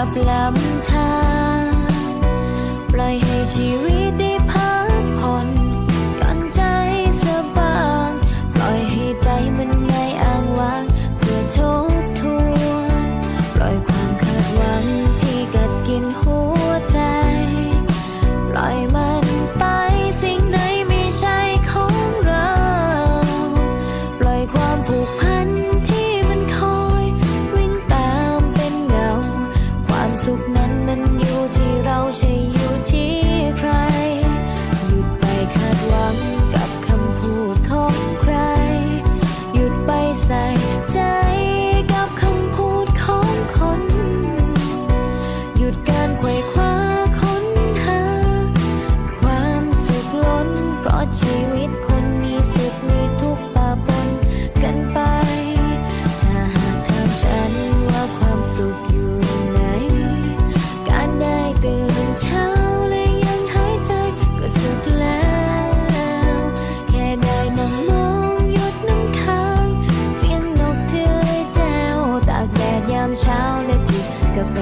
กับลำธารปล่อยให้ชีวิตได้พักผ่อนย่อนใจสบางปล่อยให้ใจมันง่ายอ้างว้างเพื่อทบทวนปล่อยความคาดหวังที่กัดกินหัวใจ ปล่อยมันไปสิ่งไหนไม่ใช่ของเรา ปล่อยความผูกพัน ชีวิตคนมีสุขมีทุกข์ปะนกันไป ถ้าถามฉันว่าความสุขอยู่ไหน การได้ตื่นเช้าและยังหายใจก็สุขแล้ว แค่ได้นั่มองหยดน้ำค้าง เสียงนกเจือยแจ้วตากแดดยามเช้าและจิบกาแฟ